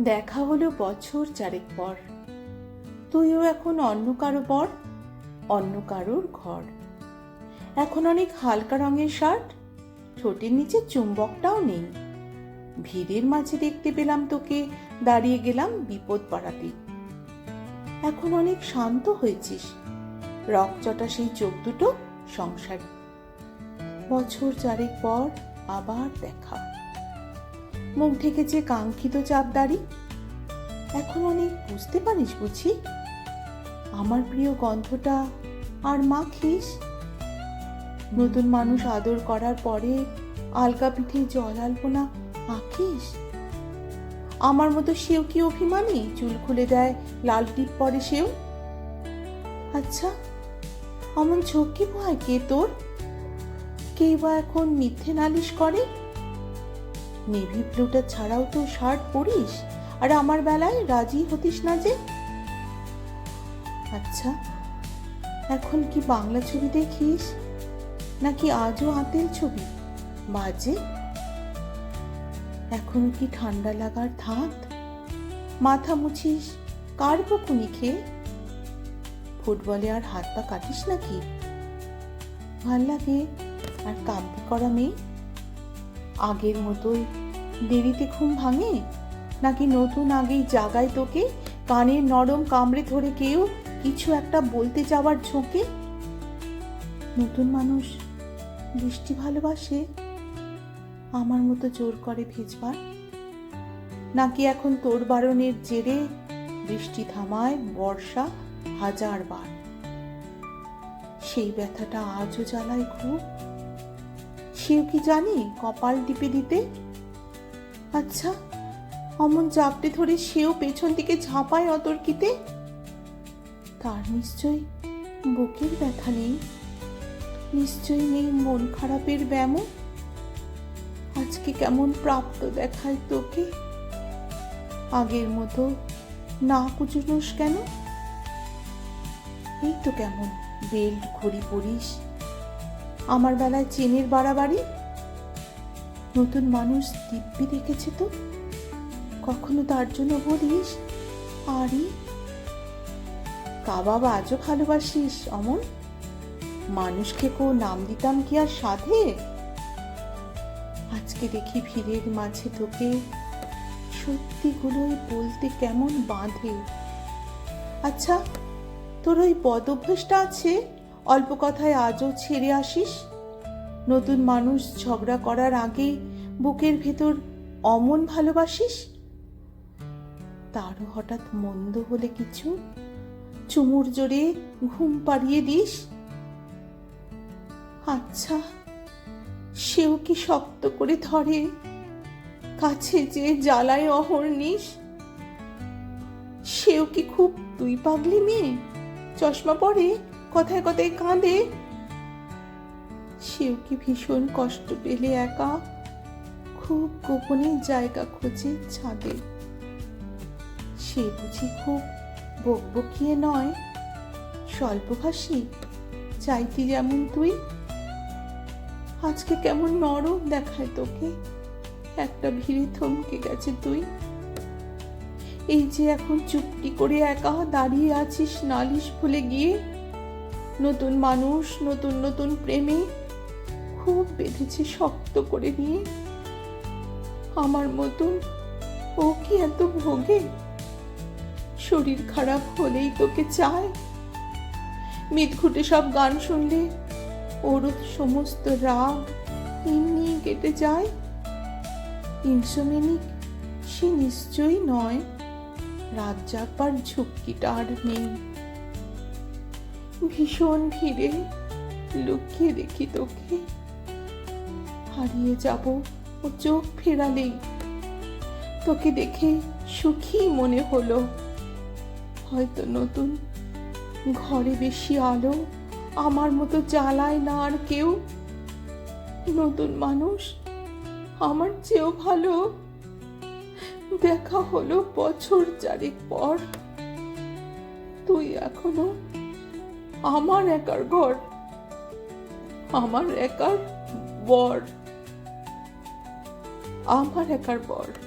দেখা হলো বছর চারেক পর। তুইও এখন অন্য কারও পর, অন্য কারোর ঘর। এখন অনেক হালকা রঙের শার্ট, ঠোঁটের নিচে চুম্বকটাও নেই। ভিড়ের মাঝে দেখতে পেলাম তোকে, দাঁড়িয়ে গেলাম বিপদ পাড়াতে এখন অনেক শান্ত হয়েছিস। রকচটা সেই চোখ দুটো, সংসারে। বছর চারেক পর আবার দেখা। মুখ ঢেকেছে কাঙ্ক্ষিত চাপদারি। এখন অনেক বুঝতে পারিস বুঝি? আমার প্রিয় গন্ধটা আর মাখিস? নতুন মানুষ আদর করার পরে আলকা পিঠে জল আলপনা আঁকিস আমার মতো সেও কি অভিমানী? চুল খুলে দেয় লাল টিপ পরে সেও? আচ্ছা অমন ঝক্কি ভয় কে তোর? কে বা এখন মিথ্যে নালিশ করে? নেভি ব্লুটা ছাড়াও তো শার্ট পরিস? আর আমার বেলায় রাজি হতিস না যে? আচ্ছা এখন কি বাংলা ছবি দেখিস? নাকি আজও আতেল ছবি? বাজে। এখন কি ঠান্ডা লাগার ধাত মাথা মুছিস, কার বকুনি খেয়ে? ফুটবলে আর হাত পা কাটিস নাকি? ভালো লাগে, আর কাব্য করা মেয়ে? আগের মতোই? দেরিতে ঘুম ভাঙে? নাকি নতুন আগেই জাগায় তোকে? কানের নরম কামড়ে ধরে কেউ কিছু একটা বলতে যাওয়ার ঝোঁকে? নতুন মানুষ বৃষ্টি ভালোবাসে? আমার মতো জোর করে ভিজবার? নাকি এখন তোর বারণের জেরে বৃষ্টি থামায় বর্ষা হাজার বার সেই ব্যথাটা আজও জ্বালায় খুব? সেও কি জানি কপাল টিপে দিতে? আচ্ছা অমন চাপটে ধরে সেও পেছন দিকে ঝাঁপায় অতর্কিতে? তার নিশ্চয় বুকের ব্যথা নেই? নিশ্চয় নেই মন খারাপের ব্যামো? আজকে কেমন প্রাপ্ত দেখায় তোকে? আগের মতো না কুচুনোস কেন? এই তো কেমন বেল্ট ঘড়ি পরিস। আমার বেলায় চেনের বাড়াবাড়ি? নতুন মানুষ দিব্যি দেখেছে তো? কখনো তার জন্য বলিস, আরে? কাবাব আজও ভালোবাসিস, অমন? মানুষকে কো নাম দিতাম কি আর সাধে? আজকে দেখি ভিড়ের মাঝে তোকে। সত্যিগুলোই বলতে কেমন বাঁধে? আচ্ছা তোর ওই পদ অভ্যেসটা আছে? অল্প কথায় আজও ছেড়ে আসিস? নতুন মানুষ ঝগড়া করার আগে বুকের ভেতর অমন ভালোবাসিস? তারও হঠাৎ মন্দ হলে কিছু? চুমুর জোরে ঘুম পাড়িয়ে দিস? আচ্ছা সেও কি শক্ত করে ধরে? কাছে যে জ্বালায় অহর্নিশ সেও কি খুব তুই পাগলি মেয়ে? চশমা পরে? কথায় কথায় কাঁদে। সেও কি ভীষণ কষ্ট পেলে একা? খুব গোপনে জায়গা খোঁজে ছাদে। সে বুঝি খুব বকবকিয়ে নয়। স্বল্পভাষী, চাইতি যেমন তুই। আজকে কেমন নরম দেখায় তোকে। একটা ভিড়ে থমকে গেছে তুই। এই যে এখন চুপটি করে একা দাঁড়িয়ে আছিস নালিশ ভুলে গিয়ে। নতুন মানুষ, নতুন নতুন প্রেমে। খুব বেঁধেছে, শক্ত করে নিয়ে। আমার মতন ও কি এত ভোগে? শরীর খারাপ হলেই তোকে চায়। মিটঘুটে সব গান শুনলে ওর সমস্ত রাগ এমনি কেটে যায়। ইনসোমেনিক, সে নিশ্চয়ই নয়। রাত জাগবার ঝুঁকিটা আর নেই। ভীষণ ভিড়ে লুকিয়ে দেখি তোকে। হারিয়ে যাব ও চোখ ফেরালেই। তোকে দেখে সুখী মনে হলো। হয়তো নতুন ঘরে বেশি আলো আমার মতো জ্বালায় না আর কেউ। নতুন মানুষ আমার চেয়েও ভালো। দেখা হলো বছর চারেক পর। তুই এখনও আমার একার ঘর আমার একার বর আমার একার বর।